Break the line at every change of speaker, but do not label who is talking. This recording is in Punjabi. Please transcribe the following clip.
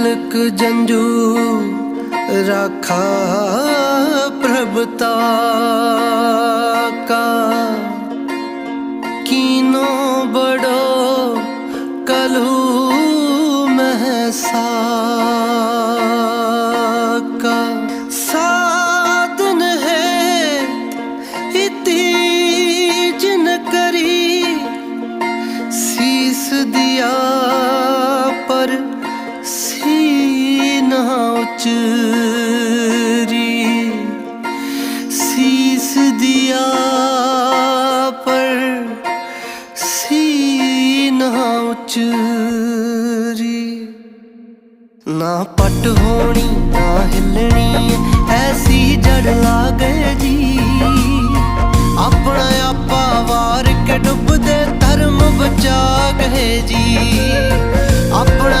ਲਕ ਜੰਜੂ ਰਾਖਾ ਪ੍ਰਭਤਾ ਕਾ। ਕੀਨੋ ਬੜੋ ਕਲੂ ਮਹਸਾ ਕਾ। ਸਾਧਨ ਹੈ ਇਤੀ ਜਿਨ ਕਰੀ, ਸੀਸ ਦਿਆ ਸੀਨਾ ਉਚਰੀ। ਸੀਸ ਦਿਆ ਪਰ ਸੀਨਾ ਉਚਰੀ। ਨਾ ਪਟ ਹੋਣੀ, ਨਾ ਹਿੱਲਣੀ, ਐਸੀ ਜੜ ਲਾ ਗਏ ਜੀ। ਆਪਣਾ ਆਪਾ ਵਾਰ ਕੇ ਡੁੱਬਦੇ ਧਰਮ ਬਚਾ ਗਏ ਜੀ। ਆਪਣਾ